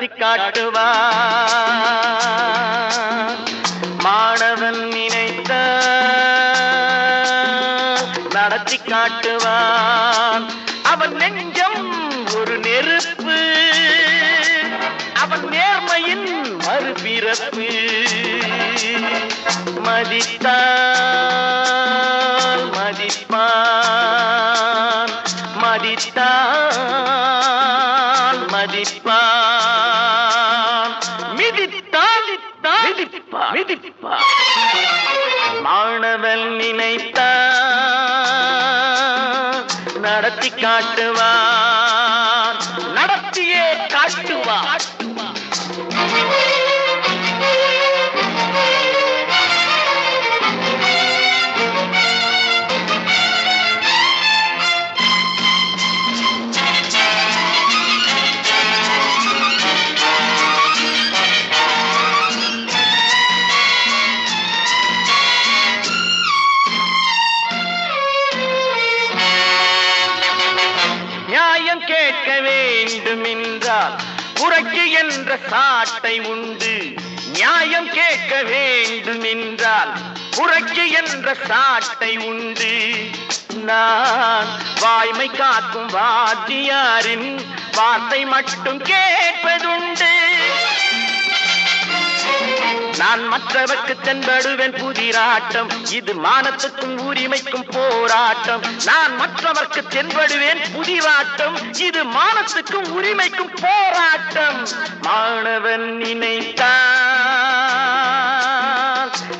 நடத்தி காட்டுவார் மாணவன் நினைத்த நடத்தி காட்டுவான் அவன் நெஞ்சம் ஒரு நெருப்பு. அவன் நேர்மையின் மறுபிறப்பு. மதித்தான். மாணவன் நினைத்தா நடத்தி காட்டுவார். நடத்தியே காட்டுவார். வேண்டும் என்றால் என்ற சாட்டை உண்டு. நியாயம் கேட்க வேண்டும் என்றால் புரட்சி என்ற சாட்டை உண்டு. நான் வாய்மை காக்கும் வாத்தியாரின் வார்த்தை மட்டும் கேட்பதுண்டு. நான் மற்றவர்க்கு தென்படுவேன் புதிராட்டம். இது மானத்துக்கும் உரிமைக்கும் போராட்டம். நான் மற்றவர்க்கு தென்படுவேன் புதிராட்டம். இது மானத்துக்கும் உரிமைக்கும் போராட்டம். மாணவன் நினைத்தான்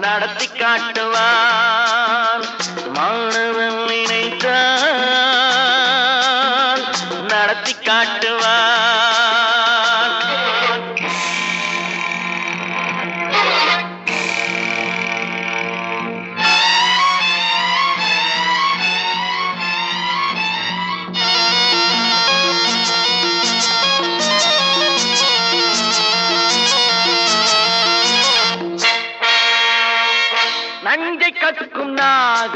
நடத்தி காட்டுவான். மாணவன்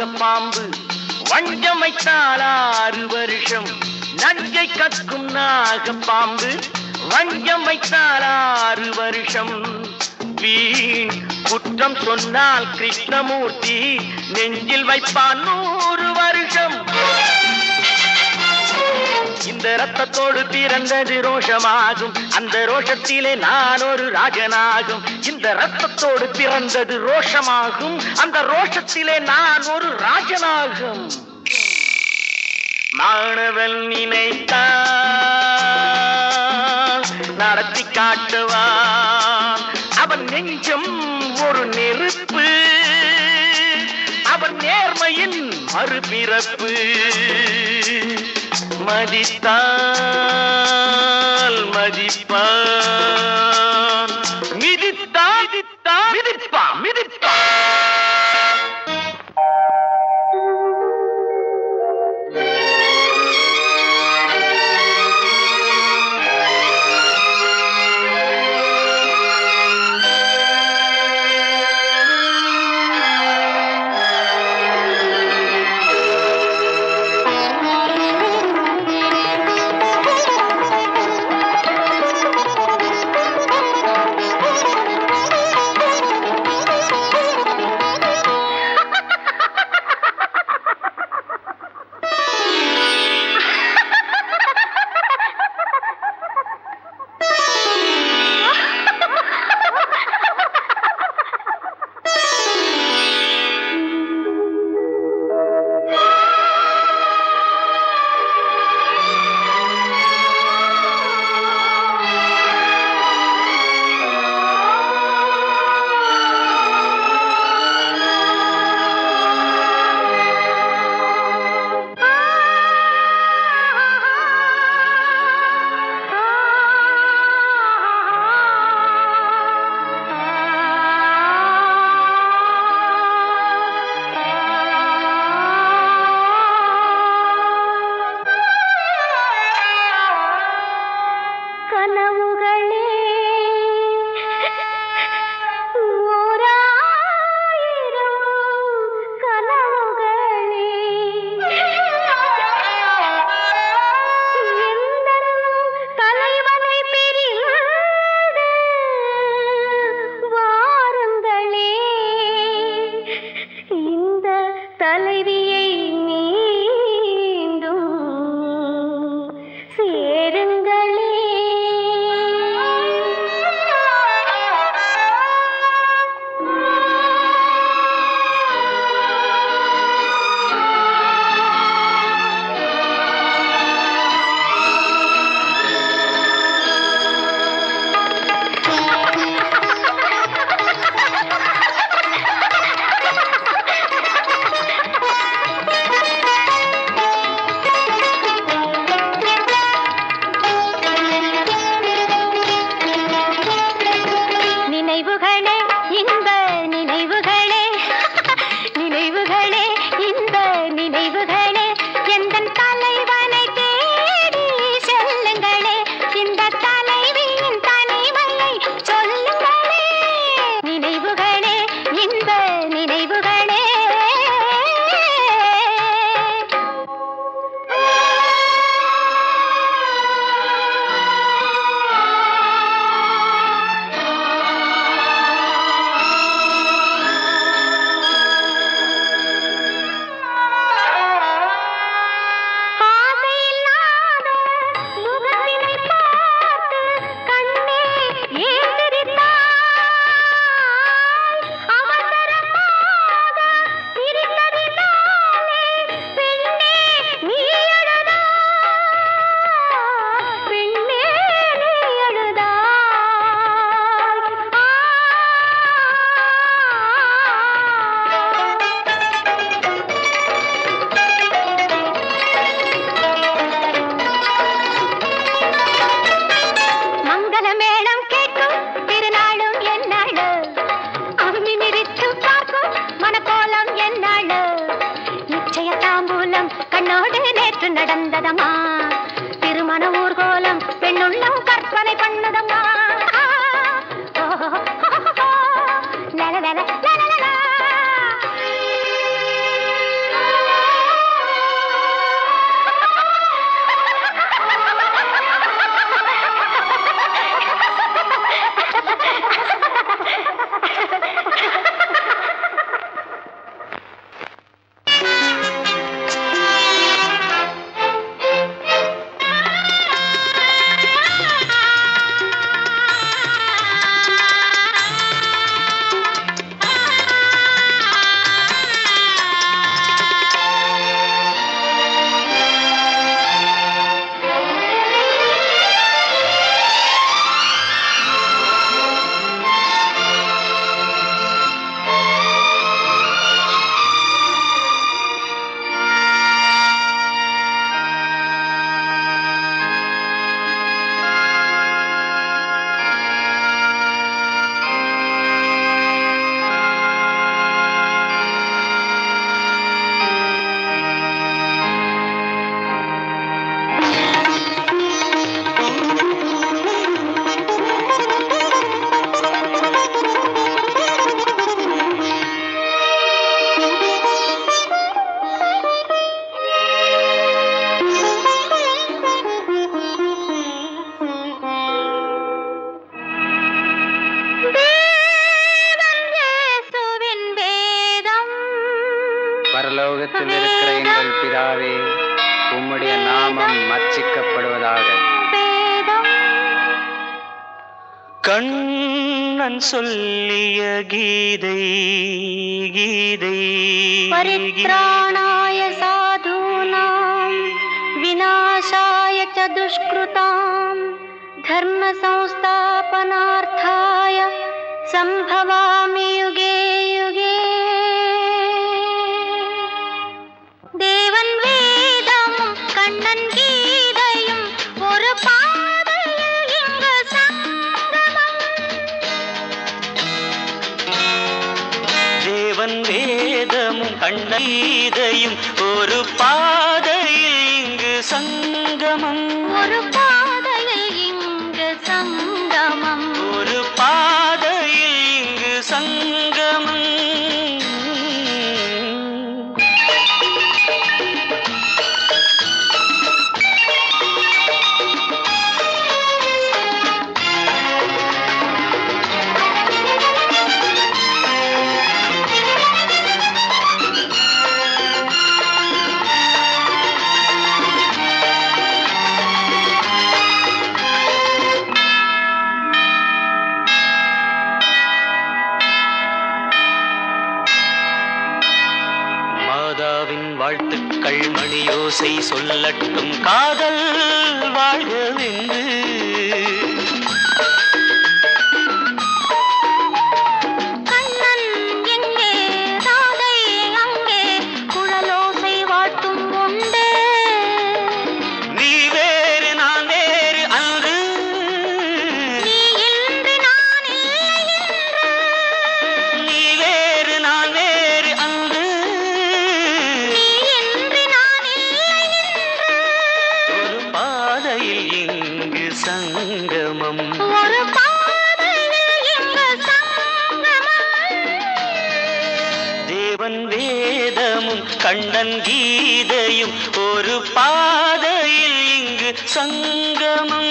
பாம்பு. வஞ்சமைத்தால் ஆறு வருஷம். நஞ்சை கற்கும் நாக பாம்பு. வஞ்சம் வைத்தால் ஆறு வருஷம். வீண் குற்றம் சொன்னால் கிருஷ்ணமூர்த்தி நெஞ்சில் வைப்பான் நூறு ரத்தத்தோடு பிறந்தது ரோஷமாகும். அந்த ரோஷத்திலே நான் ஒரு ராஜனாகும். இந்த ரத்தத்தோடு பிறந்தது ரோஷமாகும். அந்த ரோஷத்திலே நான் ஒரு ராஜனாகும். மாணவன் நினைத்தான் நடத்தி காட்டுவான். அவன் நெஞ்சம் ஒரு நெருப்பு. அவன் நேர்மையின் மறுபிறப்பு. மதித்தான். கண்ணன் சொல்லிய கீதை கீதை பரித்ராணாய சாதூனாம் விநாசாய ச துஷ்கிருதாம் தர்ம சம்ஸ்தாபனார்த்தாய சம்பவா கண்ணீரையும் ஒரு பாதையில் இங்கு சங்கமம். ஒரு கண்ணன் வேதமும் கண்ணன் கீதையும் ஒரு பாதையில் இங்கு சங்கமம்.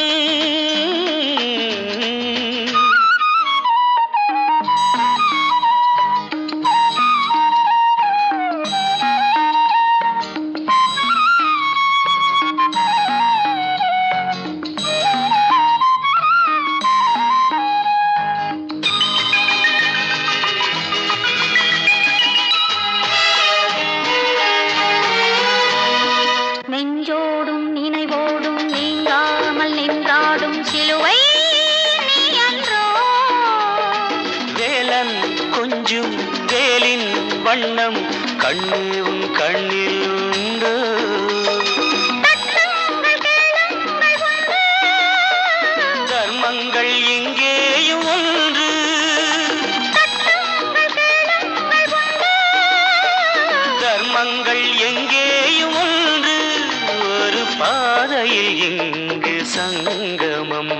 வண்ணம் கண்ணீரும் கண்ணில் உண்டு. தர்மங்கள் இங்கேயும் ஒன்று தர்மங்கள் எங்கேயும் ஒன்று ஒரு பாதையில் இங்கு சங்கமம்.